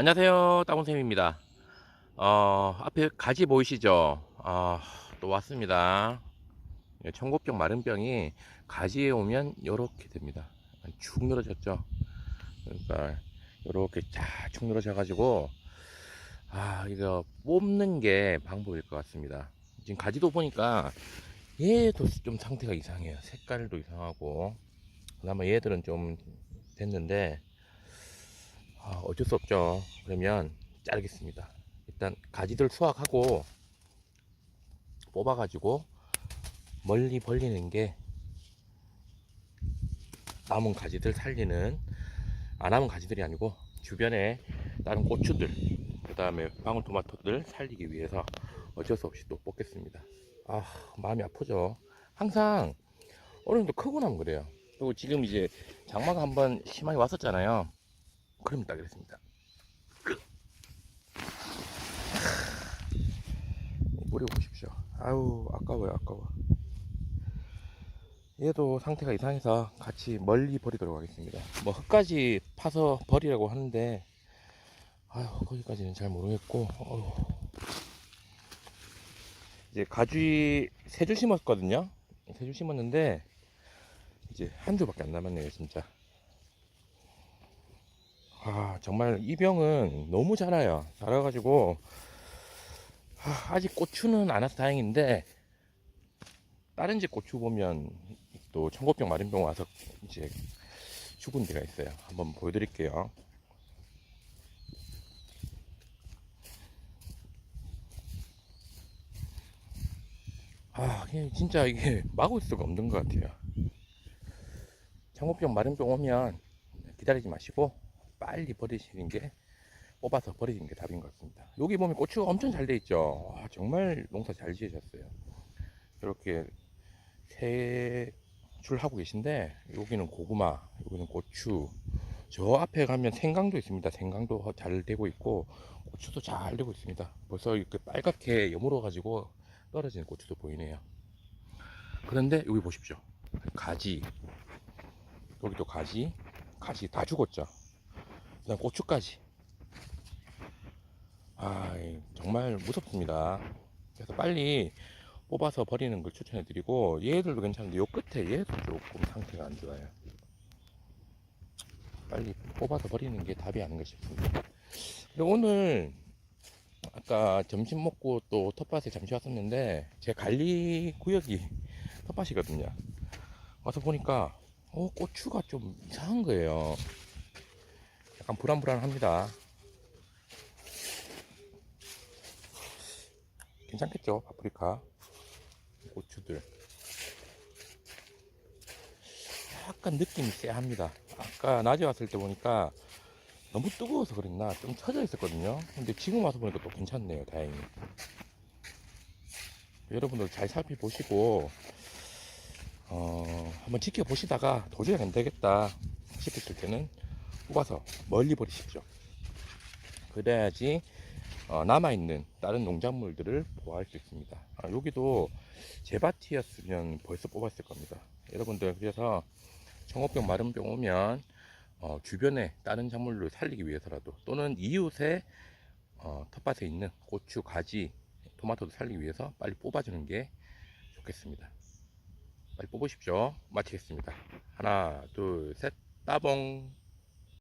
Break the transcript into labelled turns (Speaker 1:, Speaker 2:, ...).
Speaker 1: 안녕하세요 따봉쌤입니다. 어 앞에 가지 보이시죠? 아, 또 왔습니다. 예, 청고병 마른병이 가지에 오면 이렇게 됩니다. 축 늘어졌죠? 그러니까 이렇게 쫙쭉 늘어져 가지고 아 이거 뽑는 게 방법일 것 같습니다. 지금 가지도 보니까 얘도 좀 상태가 이상해요. 색깔도 이상하고. 그나마 얘들은 좀 됐는데 아, 어쩔 수 없죠. 그러면 자르겠습니다. 일단 가지들 수확하고 뽑아가지고 멀리 벌리는 게 남은 가지들 살리는 안 남은 가지들이 아니고 주변에 다른 고추들 그 다음에 방울토마토들 살리기 위해서 어쩔 수 없이 또 뽑겠습니다. 아 마음이 아프죠. 항상 어느 정도 크고 나면 그래요. 그리고 지금 이제 장마가 한번 심하게 왔었잖아요. 그럼 딱 그랬습니다. 뿌려 보십시오. 아우 아까워요 아까워. 얘도 상태가 이상해서 같이 멀리 버리도록 하겠습니다. 뭐 흙까지 파서 버리라고 하는데 아유 거기까지는 잘 모르겠고 어휴. 이제 가지 세 줄 심었거든요. 세 줄 심었는데 이제 한 줄밖에 안 남았네요 진짜. 아 정말 이 병은 너무 자라요. 자라가지고 아, 아직 고추는 안 와서 다행인데 다른 집 고추 보면 또 청고병 마른병 와서 이제 죽은 데가 있어요. 한번 보여드릴게요. 아 진짜 이게 막을 수가 없는 것 같아요. 청고병 마른병 오면 기다리지 마시고 빨리 버리시는 게 뽑아서 버리는 게 답인 것 같습니다. 여기 보면 고추가 엄청 잘 돼 있죠. 와, 정말 농사 잘 지으셨어요. 이렇게 세 줄 하고 계신데 여기는 고구마, 여기는 고추. 저 앞에 가면 생강도 있습니다. 생강도 잘 되고 있고 고추도 잘 되고 있습니다. 벌써 이렇게 빨갛게 여물어 가지고 떨어지는 고추도 보이네요. 그런데 여기 보십시오. 가지. 여기도 가지. 가지 다 죽었죠. 그다음 고추까지. 아, 정말 무섭습니다. 그래서 빨리 뽑아서 버리는 걸 추천해 드리고 얘들도 괜찮은데 요 끝에 얘도 조금 상태가 안 좋아요. 빨리 뽑아서 버리는 게 답이 아닌가 싶습니다. 그리고 오늘 아까 점심 먹고 또 텃밭에 잠시 왔었는데 제 관리 구역이 텃밭이거든요. 와서 보니까 어, 고추가 좀 이상한 거예요. 약간 불안불안합니다. 괜찮겠죠? 파프리카. 고추들. 약간 느낌이 쎄합니다. 아까 낮에 왔을 때 보니까 너무 뜨거워서 그랬나? 좀 처져 있었거든요. 근데 지금 와서 보니까 또 괜찮네요. 다행히. 여러분들 잘 살펴보시고, 어, 한번 지켜보시다가 도저히 안 되겠다 싶으실 때는 뽑아서 멀리 버리십시오. 그래야지 어, 남아있는 다른 농작물들을 보호할 수 있습니다. 아, 여기도 제바티였으면 벌써 뽑았을 겁니다. 여러분들 그래서 청어병 마른병 오면 어, 주변에 다른 작물을 살리기 위해서라도 또는 이웃의 어, 텃밭에 있는 고추, 가지, 토마토도 살리기 위해서 빨리 뽑아주는 게 좋겠습니다. 빨리 뽑으십시오. 마치겠습니다. 하나, 둘, 셋, 따봉.